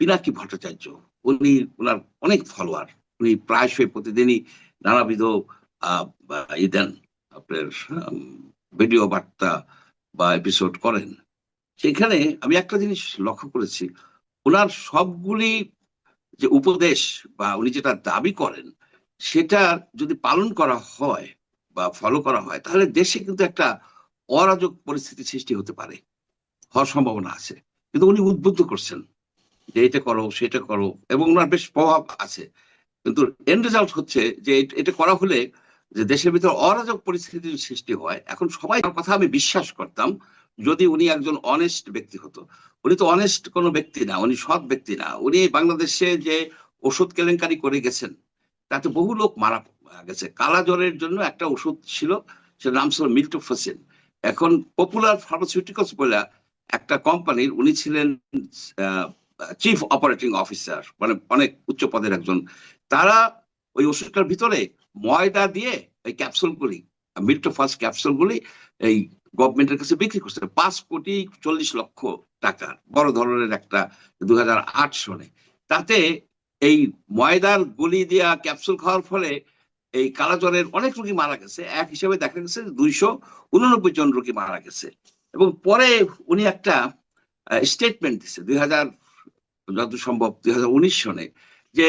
পিনাকি ভট্টাচার্য, উনি ওনার অনেক ফলোয়ার উনি প্রায়শই প্রতিদিনই নানাবিধ ই দেন, আপনার ভিডিও বার্তা বা এপিসোড করেন। সেখানে আমি একটা জিনিস লক্ষ্য করেছি ওনার সবগুলি যে উপদেশ বা উনি যেটা দাবি করেন, সেটা যদি পালন করা হয় বা ফলো করা হয়, তাহলে দেশে কিন্তু একটা অরাজক পরিস্থিতি সৃষ্টি হতে পারে, হওয়ার সম্ভাবনা আছে। কিন্তু উনি উদ্বুদ্ধ করছেন। যে এটা করো, সেটা করো এবং ওনার বেশ প্রভাব আছে। কিন্তু এন্ড রেজাল্ট হচ্ছে যে এটা করা হলে যে দেশের ভিতর অরাজক পরিস্থিতির সৃষ্টি হয়। এখন সবাই কথা আমি বিশ্বাস করতাম যদি উনি একজন অনেস্ট ব্যক্তি হতো। উনি তো অনেস্ট কোনো ব্যক্তি না, উনি সৎ ব্যক্তি না। উনি বাংলাদেশে যে ওষুধ কেলেঙ্কারি করে গেছেন, তাতে বহু লোক মারা গেছে। কালা জ্বরের জন্য একটা ওষুধ ছিল সে নাম ছিল মিল্টোফাসিন এখন পপুলার ফার্মাসিউটিক্যালস বলে একটা কোম্পানির উনি ছিলেন চিফ অপারেটিং অফিসার মানে অনেক উচ্চ পদের একজন, তারা ওই ওষুধটার ভিতরে ময়দা দিয়ে ওই ক্যাপসুলগুলি মিল্টোফাস ক্যাপসুলগুলি এই গভর্নমেন্টের কাছে বিক্রি করছে। পাঁচ কোটি চল্লিশ লক্ষ টাকার বড় ধরনের একটা দু সনে। তাতে এই ময়দার গুলি দেওয়া ক্যাপসুল খাওয়ার ফলে এই কালাজ্বরের অনেক রোগী মারা গেছে। এক হিসেবে দেখা গেছে দুইশো উননব্বই জন রোগী মারা গেছে। এবং পরে উনি একটা স্টেটমেন্ট দিচ্ছে দুই হাজার যত সম্ভব দুই হাজার উনিশ সনে, যে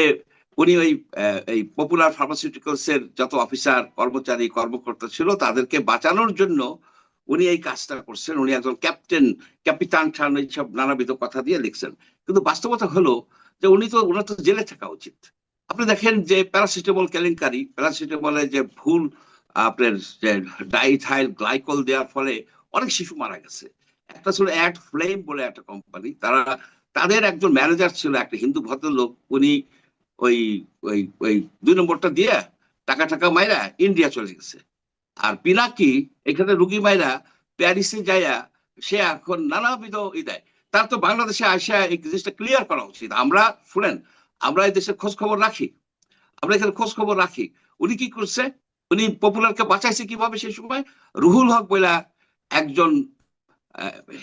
উনি ওই এই পপুলার ফার্মাসিউটিক্যালস এর যত অফিসার কর্মচারী, কর্মকর্তা ছিল, তাদেরকে বাঁচানোর জন্য উনি এই কাজটা করছেন। উনি একজন ক্যাপ্টেন ক্যাপিটান ঠান এইসব নানাবিধ কথা দিয়ে লিখছেন। কিন্তু বাস্তবতা হলো যে উনি তো, ওনার তো জেলে থাকা উচিত। আপনি দেখেন যে প্যারাসিটামল কেলেঙ্কারি প্যারাসিটামলে যে ভুল, আপনার যে ডাইথাইল গ্লাইকল দেওয়ার ফলে অনেক শিশু মারা গেছে। একটা ছিল অ্যাড ফ্লেম বলে একটা কোম্পানি তারা তাদের একজন ম্যানেজার ছিল, একটা হিন্দু ভদ্রলোক, উনি ওই ওই ওই দুই নম্বরটা দিয়ে টাকা টাকা মাইরা ইন্ডিয়া চলে গেছে। আর পিনাকি, এখানে রুগী মাইরা প্যারিসে যাইয়া সে এখন নানাবিধ ই দেয়। তার তো বাংলাদেশে আসা এই জিনিসটা ক্লিয়ার করা উচিত। আমরা, শুনেন, আমরা এই দেশের খোঁজ খবর রাখি। আমরা এখানে খোঁজ খবর রাখি। উনি কি করছে? উনি পপুলারকে বাঁচাইছে কীভাবে সেই সময়? রুহুল হক বইলা একজন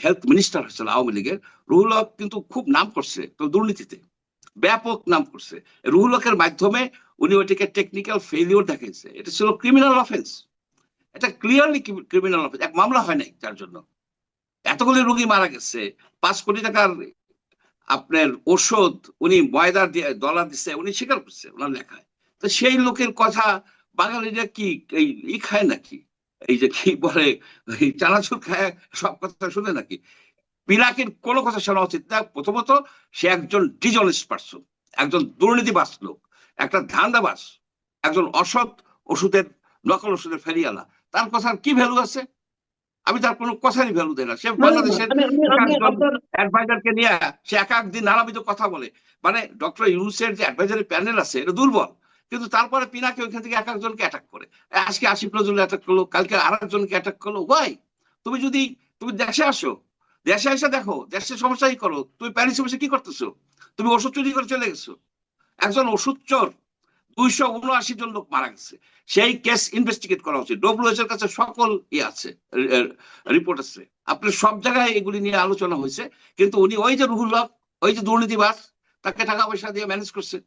হেলথ মিনিস্টার হচ্ছিল আওয়ামী লীগের, রুহুল হক কিন্তু খুব নাম করছে দুর্নীতিতে, ব্যাপক নাম করছে। রুহুল হকের মাধ্যমে উনি ওইটাকে টেকনিক্যাল ফেলিওর দেখাইছে। এটা ছিল ক্রিমিনাল অফেন্স এটা ক্লিয়ারলি ক্রিমিনাল অফেন্স এক মামলা হয় নাই তার জন্য। এতগুলি রুগী মারা গেছে। পাঁচ কোটি টাকার আপনার ওষুধ উনি ময়দার দিয়ে ডলার দিচ্ছে উনি স্বীকার করছে ওনার লেখায়। তো সেই লোকের কথা বাঙালিরা কি এই খায় নাকি? এই যে কি বলে চানাচুর খায় সব কথা শুনে নাকি? পিনাকির কোনো কথা শোনা উচিত না। প্রথমত সে একজন ডিজনেস্ট পার্সন একজন দুর্নীতিবাস লোক একটা ধান্দাবাস একজন অসৎ ওষুধের নকল ওষুধের ফেরিয়ালা তার কথার কি ভ্যালু আছে? আমি তার কোনো কথারই ভ্যালু দেয় না। সে বাংলাদেশের অ্যাডভাইজারকে নিয়ে সে এক একদিন নানাবিধ কথা বলে। মানে ডক্টর ইউনুসের যে অ্যাডভাইজারি প্যানেল আছে এটা দুর্বল। কিন্তু তারপরে পিনাকে ওইখান থেকে এক একজনকে অ্যাটাক করে। আজকে আসিফ নজরুল অ্যাটাক করল, কালকে আর একজনকে অ্যাটাক করল। ওয়াই! তুমি যদি, তুমি দেশে আসো, দেশে এসে দেখো দেশের সমস্যাই করো? তুমি প্যারিসে বসে কি করতেছো? তুমি ওষুধ চুরি করে চলে গেছো। একজন ওষুধ চোর, দুইশো উনআশি জন লোক মারা গেছে। সেই কেস ইনভেস্টিগেট করা উচিত ডব্লিউএচ এর কাছে সকল ই আছে রিপোর্ট আছে। আপনার সব জায়গায় এগুলি নিয়ে আলোচনা হয়েছে। কিন্তু উনি ওই যে রুহুল ওই যে দুর্নীতিবাস তাকে টাকা পয়সা দিয়ে ম্যানেজ করছে।